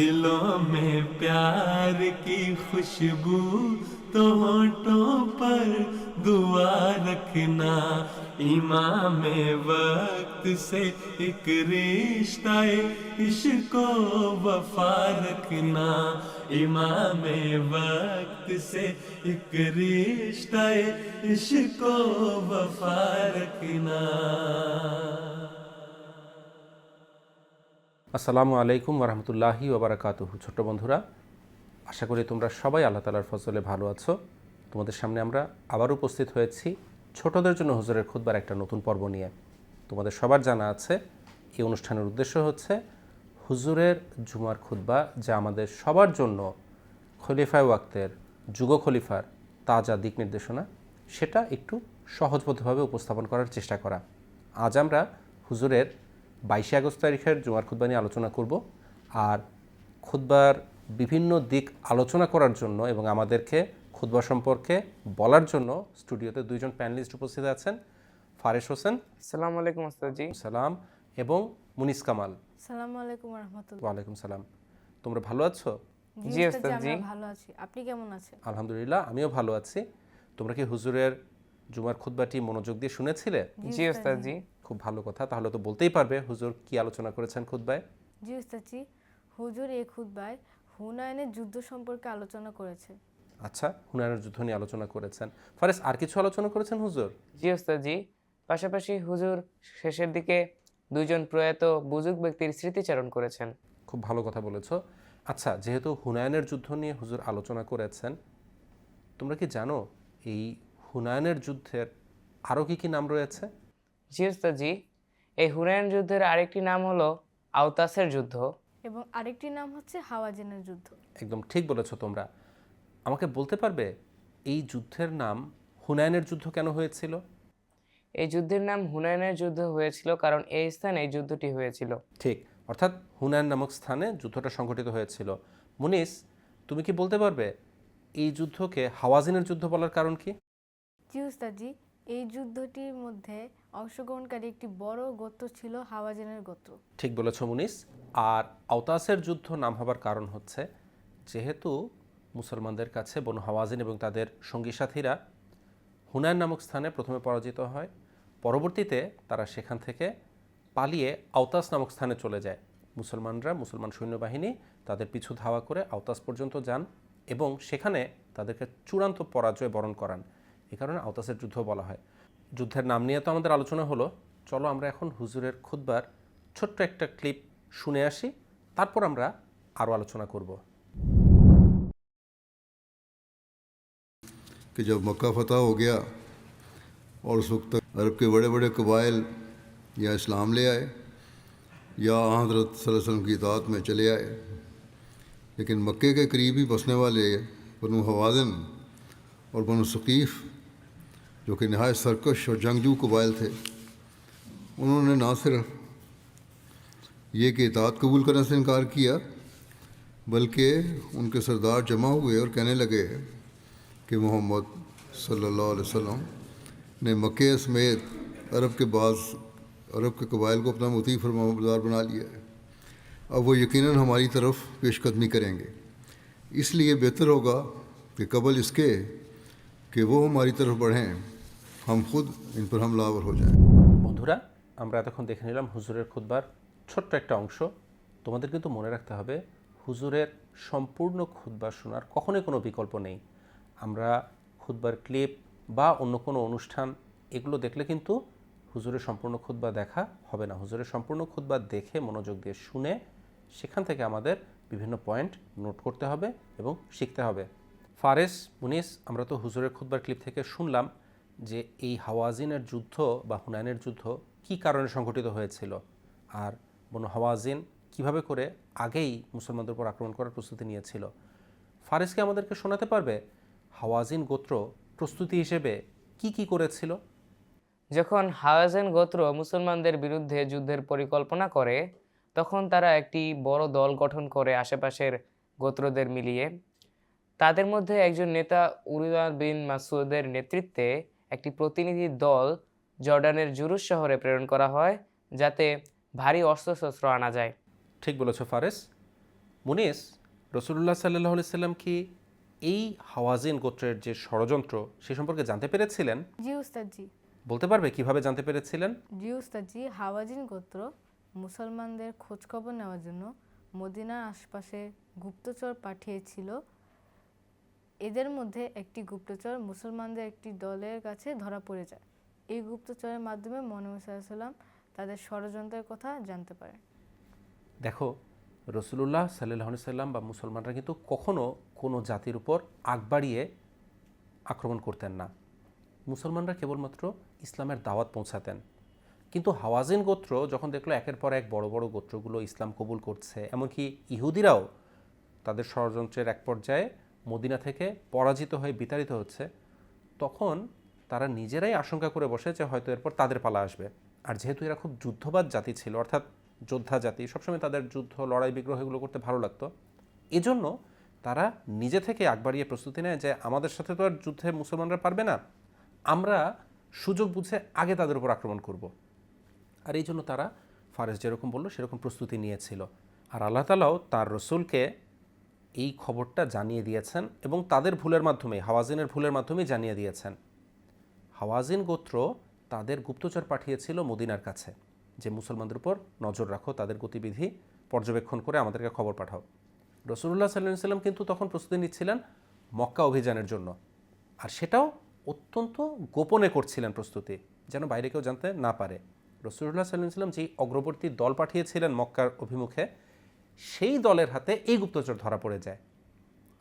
दिलों में प्यार की खुशबू तो होठों पर दुआ रखना। इमाम वक्त से एक रिश्ता, इश्क वफा रखना। इमाम वक्त से एक रिश्ता, इश्क वफा रखना। আসসালামু আলাইকুম ওরহমতুল্লাহি ওবরাকাতুহু ছোট্ট বন্ধুরা, আশা করি তোমরা সবাই আল্লাহ তালার ফজলে ভালো আছো। তোমাদের সামনে আমরা আবার উপস্থিত হয়েছি ছোটদের জন্য হুজুরের খুদবার একটা নতুন পর্ব নিয়ে। তোমাদের সবার জানা আছে, এই অনুষ্ঠানের উদ্দেশ্য হচ্ছে হুজুরের জুমার খুতবা যা আমাদের সবার জন্য খলিফায় ওয়াক্তের যুগ খলিফার তাজা দিক নির্দেশনা, সেটা একটু সহজবদ্ধভাবে উপস্থাপন করার চেষ্টা করা। আজ আমরা হুজুরের বাইশে আগস্ট তারিখের জুমার খুতবা নিয়ে আলোচনা করব আর খুতবার বিভিন্ন দিক আলোচনা করার জন্য এবং আমাদেরকে খুতবা সম্পর্কে বলার জন্য স্টুডিওতে দুইজন প্যানেলিস্ট উপস্থিত আছেন। ফারেস হোসেন। সালাম আলাইকুম ওস্তাদজি। সালাম। এবং মুনিস কামাল। সালাম আলাইকুম রহমতুল্লাহ ওয়ালাইকুম সালাম। তোমরা ভালো আছো? জি, ওস্তাদ ওস্তাদ জি। আমরা ভালো আছি। আপনি কেমন আছেন? আলহামদুলিল্লাহ আমিও ভালো আছি। তোমরা কি হুজুরের জুমার খুতবাটি মনোযোগ দিয়ে শুনেছিলে? জি ওস্তাদজি খুব ভালো কথা তাহলে তো বলতেই পারবে হুজুর কি আলোচনা করেছেন খুতবায়। জি ওস্তাদজি হুজুর এই খুতবায় হুনায়নের যুদ্ধ সম্পর্কে আলোচনা করেছে। আচ্ছা হুনায়নের যুদ্ধ নিয়ে আলোচনা করেছেন। ফারেস আর কিছু আলোচনা করেছেন হুজুর? জি ওস্তাদজি পাশাপাশি হুজুর শেষের দিকে দুইজন প্রয়াত বুজুর্গ ব্যক্তির স্মৃতিচারণ করেছেন। খুব ভালো কথা বলেছ। আচ্ছা যেহেতু হুনায়নের যুদ্ধ নিয়ে হুজুর আলোচনা করেছেন তোমরা কি জানো এই হুনায়নের যুদ্ধের আরও কি কি নাম রয়েছে? জি ওস্তাদজি এই হুনায়ন যুদ্ধের আরেকটি নাম হলো আওতাসের যুদ্ধ। এবং আরেকটি নাম হচ্ছে হাওয়াজিনের যুদ্ধ। একদম ঠিক বলেছ তোমরা। আমাকে বলতে পারবে এই যুদ্ধের নাম হুনায়নের যুদ্ধ কেন হয়েছিল? এই যুদ্ধের নাম হুনায়নের যুদ্ধ হয়েছিল কারণ এই স্থানে এই যুদ্ধটি হয়েছিল। ঠিক অর্থাৎ হুনায়ন নামক স্থানে যুদ্ধটা সংঘটিত হয়েছিল। মুনিস তুমি কি বলতে পারবে এই যুদ্ধকে হাওয়াজিনের যুদ্ধ বলার কারণ কি? জি ওস্তাদজি এই যুদ্ধটির মধ্যে অংশগ্রহণকারী একটি বড় গোত্র ছিল হাওয়াজিনের গোত্র। ঠিক বলেছ, মুনিস। আর আওতাসের যুদ্ধ নাম হবার কারণ হচ্ছে, যেহেতু মুসলমানদের কাছে বনু হাওয়াজিন এবং তাদের সঙ্গী সাথীরা হুনায়ন নামক স্থানে প্রথমে পরাজিত হয়, পরবর্তীতে তারা সেখান থেকে পালিয়ে আওতাস নামক স্থানে চলে যায়। মুসলমানরা, মুসলমান সৈন্যবাহিনী তাদের পিছু ধাওয়া করে আওতাস পর্যন্ত যান এবং সেখানে তাদেরকে চূড়ান্ত পরাজয় বরণ করান। এ কারণে আওতাসের যুদ্ধ বলা হয় যুদ্ধের নাম নিয়ে তো আমাদের আলোচনা হলো চলো আমরা এখন হুজুরের খুতবার ছোট্ট একটা ক্লিপ শুনে আসি তারপর আমরা আরও আলোচনা করব कि जब मक्का फतह हो गया और उस वक्त तक अरब के बड़े बड़े कबाइल या इस्लाम ले आए या हज़रत सल्लल्लाहु अलैहि वसल्लम की इतात में चले आए लेकिन मक्के के करीब ही बसने वाले बनु हवाजन और बनु सकीफ़ जो कि नहायत सरकश और जंगजू कबाइल थे। उन्होंने ना सिर्फ़ ये कि इतात कबूल करने से इनकार किया, बल्कि उनके सरदार जमा हुए और कहने लगे कि मोहम्मद सल्लल्लाहु अलैहि वसल्लम ने मक्के समेत अरब के बाज़, अरब के कबाइल को अपना मुती फरमाबरदार बना लिया है। अब वो यकीनन हमारी तरफ़ पेशकदमी करेंगे। इसलिए बेहतर होगा कि कबल इसके कि वो हमारी तरफ़ बढ़ें। हम खुद इन पर हमलावर हो जाएं বন্ধুরা আমরা এতক্ষণ দেখে নিলাম হুজুরের খুতবার ছোট্ট একটা অংশ তোমাদের কিন্তু মনে রাখতে হবে হুজুরের সম্পূর্ণ খুতবা শোনার কখনোই কোনো বিকল্প নেই আমরা খুতবার ক্লিপ বা অন্য কোনো অনুষ্ঠান এগুলো দেখলে কিন্তু হুজুরের সম্পূর্ণ খুতবা দেখা হবে না হুজুরের সম্পূর্ণ খুতবা দেখে মনোযোগ দিয়ে শুনে সেখান থেকে আমাদের বিভিন্ন পয়েন্ট নোট করতে হবে এবং শিখতে হবে ফারেস মুনিস আমরা তো হুজুরের খুতবার ক্লিপ থেকে শুনলাম যে এই হাওয়াজিনের যুদ্ধ বা হুনায়নের যুদ্ধ কি কারণে সংঘটিত হয়েছিল? আর বনু হাওয়াজিন কীভাবে করে আগেই মুসলমানদের উপর আক্রমণ করার প্রস্তুতি নিয়েছিল? ফারেসকে আমাদেরকে শোনাতে পারবে হাওয়াজিন গোত্র প্রস্তুতি হিসেবে কি কি করেছিল? যখন হাওয়াজেন গোত্র মুসলমানদের বিরুদ্ধে যুদ্ধের পরিকল্পনা করে, তখন তারা একটি বড় দল গঠন করে আশেপাশের গোত্রদের মিলিয়ে, তাদের মধ্যে একজন নেতা উরিয়া বিন মাসুদের নেতৃত্বে একটি প্রতিনিধি দল জর্ডানের জুরুস শহরে প্রেরণ করা হয় যাতে ভারী অস্ত্রশস্ত্র আনা যায়। ঠিক বলেছ ফারেস। মুনিস রসুল্লাহ সাল্লাহ সাল্লাম কি এই হাওয়াজিন গোত্রের যে ষড়যন্ত্র সে সম্পর্কে জানতে পেরেছিলেন? জি উস্তাদ জি বলতে পারবে কীভাবে জানতে পেরেছিলেন? জি উস্তাদ জি হাওয়াজিন গোত্র মুসলমানদের খোঁজখবর নেওয়ার জন্য মদিনার আশপাশে গুপ্তচর পাঠিয়েছিল এদের মধ্যে একটি গুপ্তচর মুসলমানদের একটি দলের কাছে ধরা পড়ে যায়। এই গুপ্তচরের মাধ্যমে মহানবী তাদের ষড়যন্ত্রের কথা জানতে পারে দেখো, রসুলুল্লাহ সাল্লাহ সাল্লাম বা মুসলমানরা কিন্তু কখনো কোনো জাতির উপর আগ বাড়িয়ে আক্রমণ করতেন না। মুসলমানরা কেবলমাত্র ইসলামের দাওয়াত পৌঁছাতেন। কিন্তু হাওয়াজিন গোত্র যখন দেখল একের পর এক বড় বড় গোত্রগুলো ইসলাম কবুল করছে, এমনকি ইহুদিরাও তাদের ষড়যন্ত্রের এক পর্যায়ে মদিনা থেকে পরাজিত হয়ে বিতাড়িত হচ্ছে, তখন তারা নিজেরাই আশঙ্কা করে বসে যে হয়তো এরপর তাদের পালা আসবে। আর যেহেতু এরা খুব যুদ্ধবাদ জাতি ছিল, অর্থাৎ যোদ্ধা জাতি, সবসময় তাদের যুদ্ধ, লড়াই, বিগ্রহ এগুলো করতে ভালো লাগতো। এজন্য তারা নিজে থেকে আগবাড়িয়ে প্রস্তুতি নেয় যে, আমাদের সাথে তো আর যুদ্ধে মুসলমানরা পারবে না, আমরা সুযোগ বুঝে আগে তাদের উপর আক্রমণ করব। আর এই জন্য তারা ফারেস যেরকম বলল, সেরকম প্রস্তুতি নিয়েছিল। আর আল্লাহ তালাও তার রসুলকে এই খবরটা জানিয়ে দিয়েছেন এবং তাদের ভুলের মাধ্যমে, হাওয়াজিনের ভুলের মাধ্যমেই জানিয়ে দিয়েছেন। হাওয়াজিন গোত্র তাদের গুপ্তচর পাঠিয়েছিল মদিনার কাছে। যে মুসলমানদের উপর নজর রাখো, তাদের গতিবিধি পর্যবেক্ষণ করে আমাদেরকে খবর পাঠাও। রসুল্লাহ সাল্লাহ সাল্লাম কিন্তু তখন প্রস্তুতি নিচ্ছিলেন মক্কা অভিযানের জন্য। আর সেটাও অত্যন্ত গোপনে করছিলেন প্রস্তুতি, যেন বাইরে কেউ জানতে না পারে। রসুল্লাহ সাল্লাহ সাল্লাম যেই অগ্রবর্তী দল পাঠিয়েছিলেন মক্কার অভিমুখে সেই দলের হাতে এই গুপ্তচর ধরা পড়ে যায়।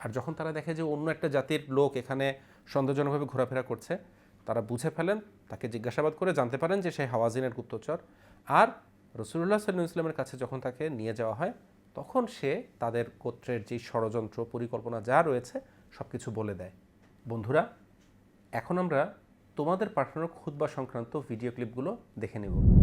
আর যখন তারা দেখে যে অন্য একটা জাতির লোক এখানে সন্দেহজনকভাবে ঘোরাফেরা করছে, তারা বুঝে ফেলেন, তাকে জিজ্ঞাসাবাদ করে জানতে পারেন যে সে হাওয়াজিনের গুপ্তচর। আর রসুল্লাহ সাল্লাম ইসলামের কাছে যখন তাকে নিয়ে যাওয়া হয়, তখন সে তাদের গোত্রের যে ষড়যন্ত্র, পরিকল্পনা যা রয়েছে সব কিছু বলে দেয়। বন্ধুরা, এখন আমরা তোমাদের পাঠানো খুতবা সংক্রান্ত ভিডিও ক্লিপগুলো দেখে নেব।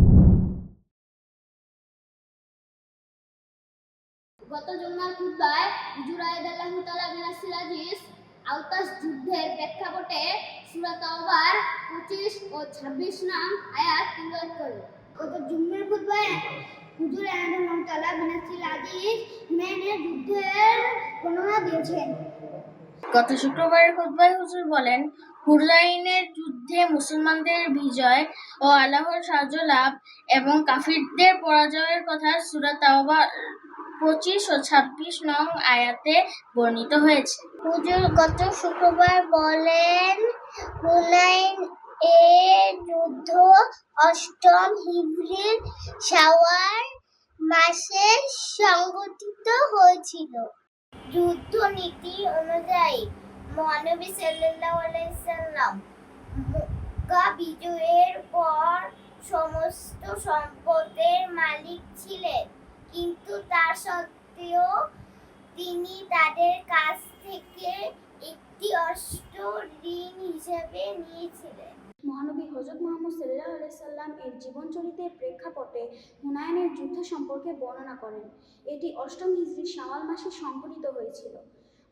গত জুম্মার খুতবায় হুজুর আয়াদাল্লাহু তাআলা বিন সিরাজিস আওতাস যুদ্ধের প্রেক্ষাপটে সূরা তাওবার 25 ও 26 নাম আয়াত তিলাওয়াত করে গত জুম্মার খুতবায় হুজুর আয়াদাল্লাহু তাআলা বিন সিরাজিস হুনাইনের যুদ্ধের বর্ণনা দিয়েছেন। গত শুক্রবারের খুতবায় হুজুর বলেন হুরলাইনের যুদ্ধে মুসলমানদের বিজয় ও আল্লাহর সাহায্য লাভ এবং কাফিরদের পরাজয়ের কথা সূরা তাওবা পঁচিশ ও ছাব্বিশ নং আয়াতে বর্ণিত হয়েছে। হুজুর গত শুক্রবার বলেন হুনাইন এ যুদ্ধ অষ্টম হিজরির শাওয়াল মাসে সংগঠিত হয়েছিল। যুদ্ধ নীতি অনুযায়ী মহানবী সাল্লাল্লাহু আলাইহি সাল্লাম মক্কা বিজয়ের পর সমস্ত সম্পদের মালিক ছিলেন। কিন্তু তার সত্ত্বেও তিনি তাদের কাছ থেকে একটি অষ্ট ঋণ হিসেবে নিয়েছিলেন। মহানবী হজরত মোহাম্মদ সাল্লাহ আলাইসাল্লাম এর জীবন জীবনচরিতের প্রেক্ষাপটে হুনায়নের যুদ্ধ সম্পর্কে বর্ণনা করেন। এটি অষ্টম হিজরির শাওয়াল মাসে সংঘটিত হয়েছিল।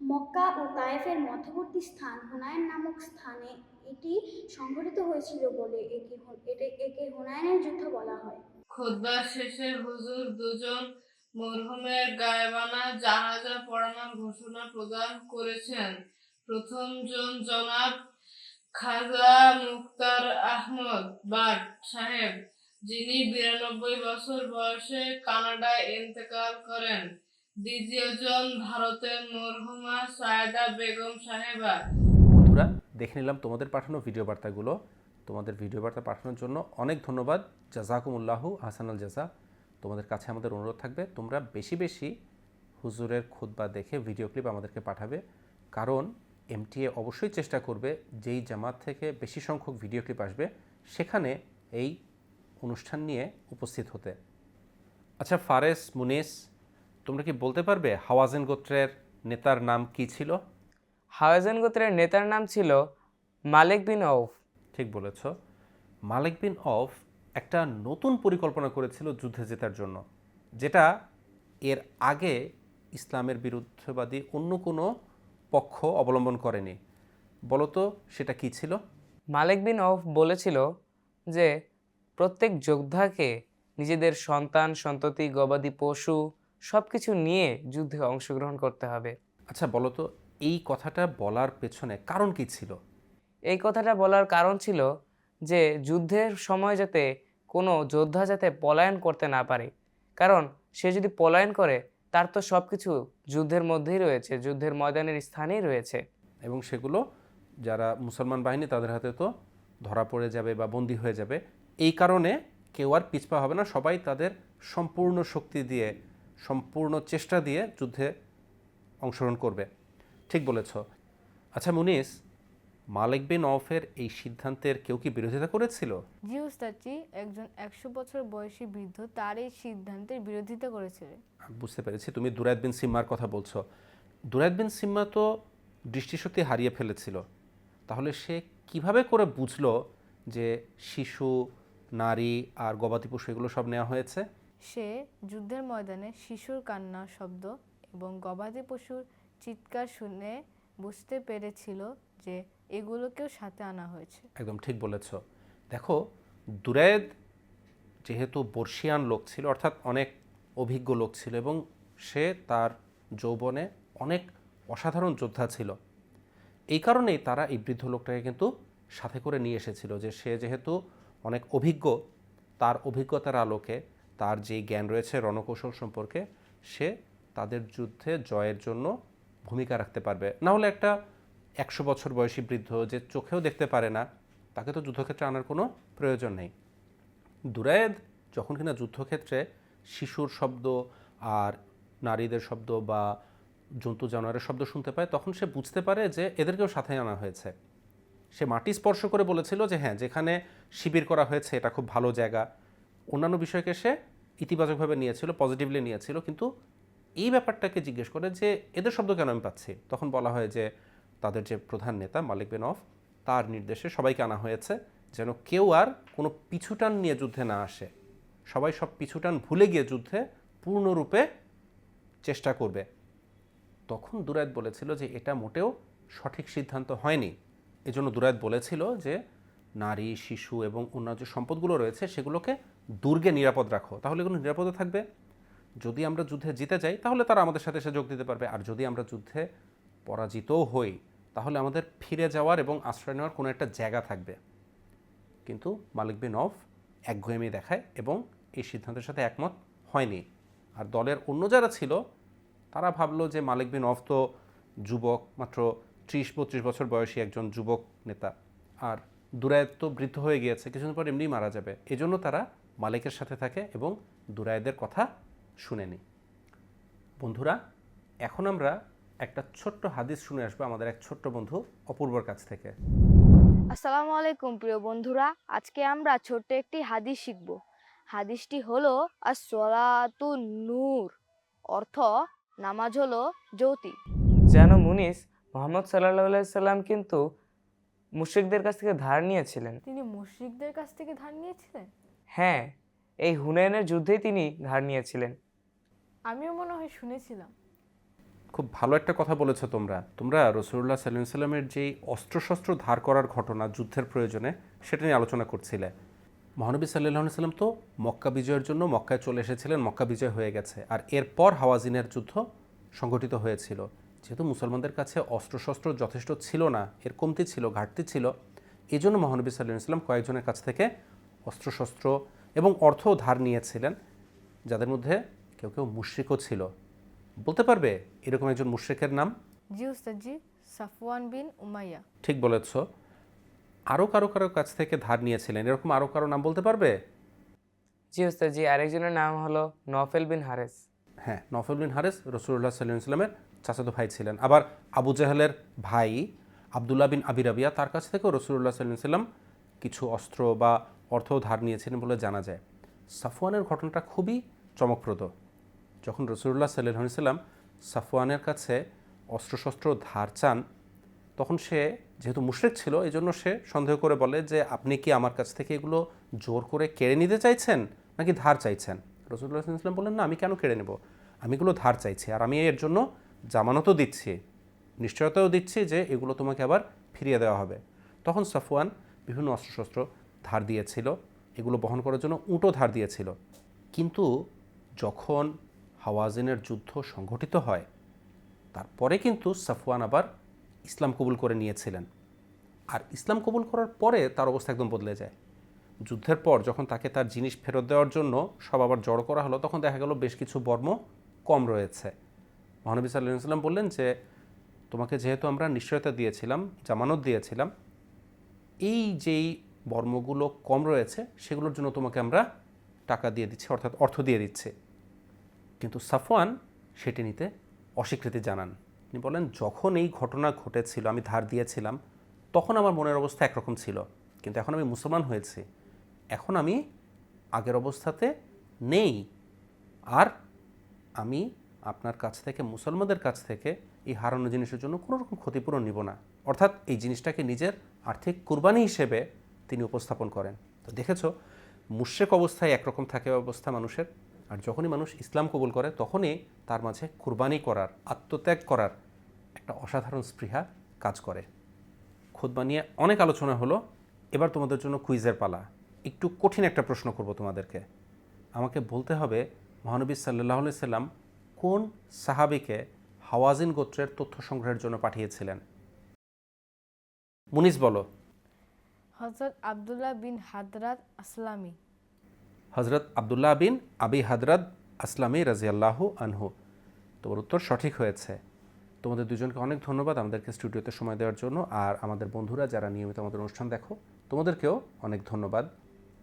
মক্কা ও তায়েফের মধ্যবর্তী স্থান হুনায়ন নামক স্থানে এটি সংঘটিত হয়েছিল বলে একে এটে- একে হুনায়নের যুদ্ধ বলা হয়। খুতবা শেষে হুজুর দুজন মরহুমের গায়েবানা জানাজা পড়ানোর ঘোষণা প্রদান করেছেন। প্রথম জন জনাব খাজা মুক্তার আহমদ বাট সাহেব, যিনি বিরানব্বই বছর বয়সে কানাডায় ইন্তেকাল করেন। দ্বিতীয় জন ভারতের মরহুমা সায়দা বেগম সাহেবা দেখে নিলাম তোমাদের পাঠানো ভিডিও বার্তাগুলো। তোমাদের ভিডিও বার্তা পাঠানোর জন্য অনেক ধন্যবাদ। জাজাকুমুল্লাহু আহসানাল জাজা। তোমাদের কাছে আমাদের অনুরোধ থাকবে, তোমরা বেশি বেশি হুজুরের খুতবা দেখে ভিডিও ক্লিপ আমাদেরকে পাঠাবে। কারণ এমটিএ অবশ্যই চেষ্টা করবে যেই জামাত থেকে বেশি সংখ্যক ভিডিও ক্লিপ আসবে সেখানে এই অনুষ্ঠান নিয়ে উপস্থিত হতে। আচ্ছা ফারেস মুনিস, তোমরা কি বলতে পারবে হাওয়াজেন গোত্রের নেতার নাম কি ছিল? হাওয়াজেন গোত্রের নেতার নাম ছিল মালিক বিন অফ ঠিক বলেছ। মালিক বিন অফ একটা নতুন পরিকল্পনা করেছিল যুদ্ধে জেতার জন্য যেটা এর আগে ইসলামের বিরুদ্ধবাদী অন্য কোনো পক্ষ অবলম্বন করেনি। বলতো সেটা কি ছিল? মালিক বিন অফ বলেছিল যে প্রত্যেক যোদ্ধাকে নিজেদের সন্তান সন্ততি গবাদি পশু সব কিছু নিয়ে যুদ্ধে অংশগ্রহণ করতে হবে। আচ্ছা বলো তো এই কথাটা বলার পেছনে কারণ কি ছিল? এই কথাটা বলার কারণ ছিল যে যুদ্ধের সময় যাতে কোনো যোদ্ধা যাতে পলায়ন করতে না পারে কারণ সে যদি পলায়ন করে তার তো সব কিছু যুদ্ধের মধ্যেই রয়েছে যুদ্ধের ময়দানের স্থানেই রয়েছে। এবং সেগুলো যারা মুসলমান বাহিনী তাদের হাতে তো ধরা পড়ে যাবে বা বন্দী হয়ে যাবে। এই কারণে কেউ আর পিছপা হবে না সবাই তাদের সম্পূর্ণ শক্তি দিয়ে সম্পূর্ণ চেষ্টা দিয়ে যুদ্ধে অংশগ্রহণ করবে। ঠিক বলেছ। আচ্ছা মুনিস মালিক বিন অফের এই সিদ্ধান্তের কেউ কি বিরোধিতা করেছিল? জি উস্তাদজি একজন একশো বছর বয়সী বৃদ্ধ তার এই সিদ্ধান্তের বিরোধিতা করেছিলেন বুঝতে পেরেছি তুমি দুরায়দ বিন সিম্মার কথা বলছো। দুরায়দ বিন সিম্মা তো দৃষ্টিশক্তি হারিয়ে ফেলেছিল। তাহলে সে কীভাবে করে বুঝলো যে শিশু নারী আর গবাদি পশু এগুলো সব নেওয়া হয়েছে? সে যুদ্ধের ময়দানে শিশুর কান্না শব্দ এবং গবাদি পশুর চিৎকার শুনে বুঝতে পেরেছিল যে এগুলোকেও সাথে আনা হয়েছে। একদম ঠিক বলেছ। দেখো, দুরায়দ যেহেতু বর্ষিয়ান লোক ছিল, অর্থাৎ অনেক অভিজ্ঞ লোক ছিল এবং সে তার যৌবনে অনেক অসাধারণ যোদ্ধা ছিল, এই কারণেই তারা এই বৃদ্ধ লোকটাকে কিন্তু সাথে করে নিয়ে এসেছিল যে সে যেহেতু অনেক অভিজ্ঞ, তার অভিজ্ঞতার আলোকে তার যে জ্ঞান রয়েছে রণকৌশল সম্পর্কে, সে তাদের যুদ্ধে জয়ের জন্য ভূমিকা রাখতে পারবে। না হলে একটা একশো বছর বয়সী বৃদ্ধ যে চোখেও দেখতে পারে না, তাকে তো যুদ্ধক্ষেত্রে আনার কোনো প্রয়োজন নেই। দুরায়েদ যখন কিনা যুদ্ধক্ষেত্রে শিশুর শব্দ আর নারীদের শব্দ বা জন্তু জানোয়ারের শব্দ শুনতে পায়, তখন সে বুঝতে পারে যে এদেরকেও সাথে আনা হয়েছে। সে মাটি স্পর্শ করে বলেছিল যে হ্যাঁ যেখানে শিবির করা হয়েছে এটা খুব ভালো জায়গা। অন্যান্য বিষয়কে সে ইতিবাচকভাবে নিয়েছিল পজিটিভলি নিয়েছিল, কিন্তু এই ব্যাপারটাকে জিজ্ঞেস করে যে, এদের শব্দ কেন আমি পাচ্ছি? তখন বলা হয় যে, তাদের যে প্রধান নেতা মালিক বেন অফ, তার নির্দেশে সবাইকে আনা হয়েছে যেন কেউ আর কোনো পিছুটান নিয়ে যুদ্ধে না আসে। সবাই সব পিছুটান ভুলে গিয়ে যুদ্ধে পূর্ণরূপে চেষ্টা করবে। তখন দুরায়ত বলেছিল যে, এটা মোটেও সঠিক সিদ্ধান্ত হয়নি। এজন্য দুরায়ত বলেছিল যে, নারী, শিশু এবং অন্যান্য যে সম্পদগুলো রয়েছে সেগুলোকে দুর্গে নিরাপদ রাখো। তাহলে এগুলো নিরাপদে থাকবে? যদি আমরা যুদ্ধে জিতে যাই, তাহলে তারা আমাদের সাথে এসে যোগ দিতে পারবে। আর যদি আমরা যুদ্ধে পরাজিতও হই, তাহলে আমাদের ফিরে যাওয়ার এবং আশ্রয় নেওয়ার কোনো একটা জায়গা থাকবে। কিন্তু মালিক বিন অফ একঘেয়েমি দেখায় এবং এই সিদ্ধান্তের সাথে একমত হয়নি। আর দলের অন্য যারা ছিল, তারা ভাবলো যে মালিক বিন অফ তো যুবক, মাত্র ত্রিশ, বত্রিশ বছর বয়সী একজন যুবক নেতা। আর দুরায়ত তো বৃদ্ধ হয়ে গিয়েছে, কিছুদিন পর এমনিই মারা যাবে। এজন্য তারা মালিকের সাথে থাকে এবং দুরায়দের কথা শুনেনি বন্ধুরা এখন আমরা একটা ছোট্ট হাদিস শুনে আসব আমাদের এক ছোট্ট বন্ধু অপূর্বর কাছ থেকে। আসসালামু আলাইকুম প্রিয় বন্ধুরা আজকে আমরা ছোট্ট একটি হাদিস শিখব। হাদিসটি হলো আসলাতু নূর অর্থ নামাজ হলো জ্যোতি যেন মুনিস মোহাম্মদ সাল্লাহ সাল্লাম কিন্তু মুশ্রিকদের কাছ থেকে ধার নিয়েছিলেন। তিনি মুশরিকদের কাছ থেকে ধার নিয়েছিলেন? হ্যাঁ এই হুনায়নের যুদ্ধেই তিনি ধার নিয়েছিলেন। আমিও মনে হয় শুনেছিলাম। খুব ভালো একটা কথা বলেছ তোমরা। তোমরা রসুল্লাহ সাল্লাম সাল্লামের যেই অস্ত্রশস্ত্র ধার করার ঘটনা যুদ্ধের প্রয়োজনে সেটা নিয়ে আলোচনা করছিলে। মহানবী সাল্লাহ সাল্লাম তো মক্কা বিজয়ের জন্য মক্কায় চলে এসেছিলেন, মক্কা বিজয় হয়ে গেছে। আর এরপর হাওয়াজিনের যুদ্ধ সংগঠিত হয়েছিল। যেহেতু মুসলমানদের কাছে অস্ত্রশস্ত্র যথেষ্ট ছিল না, এর কমতি ছিল, ঘাটতি ছিল এই জন্য মহানবী সাল্লাহ সাল্লাম কয়েকজনের কাছ থেকে অস্ত্রশস্ত্র এবং অর্থও ধার নিয়েছিলেন, যাদের মধ্যে কেউ কেউ মুশ্রিকও ছিল। বলতে পারবে এরকম একজন মুশ্রিকের নাম? জি উস্তাদজি সাফওয়ান বিন উমাইয়া। ঠিক বলেছ। আরও কারও কারও কাছ থেকে ধার নিয়েছিলেন এরকম আরও কারও নাম বলতে পারবে? জি ওস্তাদ জি আরেকজনের নাম হলো নফেল বিন হারেস। হ্যাঁ নফল বিন হারেস রসুল্লাহ সাল্লাম ইসলামের চাচাতো ভাই ছিলেন। আবার আবু জাহেলের ভাই আবদুল্লাহ বিন আবি রাবিয়া তার কাছ থেকেও রসুল্লাহ সাল্লাম সাল্লাম কিছু অস্ত্র বা অর্থ ধার নিয়েছিলেন বলে জানা যায়। সাফওয়ানের ঘটনাটা খুবই চমকপ্রদ। যখন রসুল্লাহ সাল্লাহ সাল্লাম সাফওয়ানের কাছে অস্ত্রশস্ত্র ধার চান, তখন সে যেহেতু মুশরিক ছিল এই জন্য সে সন্দেহ করে বলে যে, আপনি কি আমার কাছ থেকে এগুলো জোর করে কেড়ে নিতে চাইছেন নাকি ধার চাইছেন? রসুল্লাহ ইসলাম বললেন, না, আমি কেন কেড়ে নেব? আমি এগুলো ধার চাইছি আর আমি এর জন্য জামানতও দিচ্ছি। নিশ্চয়তাও দিচ্ছি যে, এগুলো তোমাকে আবার ফিরিয়ে দেওয়া হবে। তখন সাফওয়ান বিভিন্ন অস্ত্রশস্ত্র ধার দিয়েছিল, এগুলো বহন করার জন্য উঁটো ধার দিয়েছিল। কিন্তু যখন হাওয়াজিনের যুদ্ধ সংঘটিত হয়। তারপরে কিন্তু সাফওয়ান আবার ইসলাম কবুল করে নিয়েছিলেন। আর ইসলাম কবুল করার পরে তার অবস্থা একদম বদলে যায়। যুদ্ধের পর যখন তাকে তার জিনিস ফেরত দেওয়ার জন্য সব আবার জড়ো করা হলো, তখন দেখা গেল বেশ কিছু বর্ম কম রয়েছে। মহানবী সাল্লাম বললেন যে, তোমাকে যেহেতু আমরা নিশ্চয়তা দিয়েছিলাম, জামানত দিয়েছিলাম, এই যেই বর্মগুলো কম রয়েছে, সেগুলোর জন্য তোমাকে আমরা টাকা দিয়ে দিচ্ছি, অর্থাৎ অর্থ দিয়ে দিচ্ছি। কিন্তু সাফওয়ান সেটি নিতে অস্বীকৃতি জানান। তিনি বলেন, যখন এই ঘটনা ঘটেছিল, আমি ধার দিয়েছিলাম, তখন আমার মনের অবস্থা একরকম ছিল। কিন্তু এখন আমি মুসলমান হয়েছি। এখন আমি আগের অবস্থাতে নেই। আর আমি আপনার কাছ থেকে, মুসলমানদের কাছ থেকে এই হারানো জিনিসের জন্য কোনো রকম ক্ষতিপূরণ নিব না। অর্থাৎ এই জিনিসটাকে নিজের আর্থিক কুরবানি হিসেবে তিনি উপস্থাপন করেন। তো দেখেছ, মুশ্রেক অবস্থায় একরকম থাকে অবস্থা মানুষের। আর যখনই মানুষ ইসলাম কবুল করে, তখনই তার মাঝে কুরবানি করার, আত্মত্যাগ করার একটা অসাধারণ স্পৃহা কাজ করে। খুতবা নিয়ে অনেক আলোচনা হলো। এবার তোমাদের জন্য কুইজের পালা। একটু কঠিন একটা প্রশ্ন করব তোমাদেরকে। আমাকে বলতে হবে, মহানবী সাল্লাহ সাল্লাম কোন সাহাবিকে হাওয়াজিন গোত্রের তথ্য সংগ্রহের জন্য পাঠিয়েছিলেন? মুনিস, বলো। হজরত আবদুল্লাহ বিন হাদরাত আসলামী। হজরত আবদুল্লাহ বিন আবি হাদরাদ আসলামী রাজিয়াল্লাহ আনহু তোমার উত্তর সঠিক হয়েছে তোমাদের দুজনকে অনেক ধন্যবাদ আমাদেরকে স্টুডিওতে সময় দেওয়ার জন্য আর আমাদের বন্ধুরা যারা নিয়মিত আমাদের অনুষ্ঠান দেখো তোমাদেরকেও অনেক ধন্যবাদ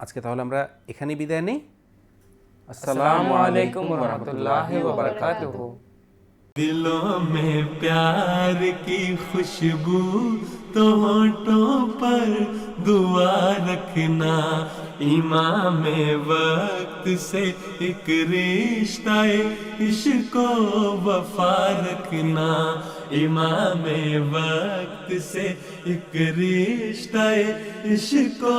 আজকে তাহলে আমরা এখানেই বিদায় নিই আসসালামু আলাইকুম রহমতুল্লাহি ওয়া বারাকাতুহু दिलों में प्यार की खुशबू तो होठों पर दुआ रखना इमाम वक्त से एक रिश्ता इश्को वफा रखना। इमाम वक्त से एक रिश्ता इश्को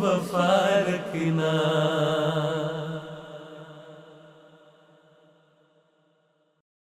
वफा रखना।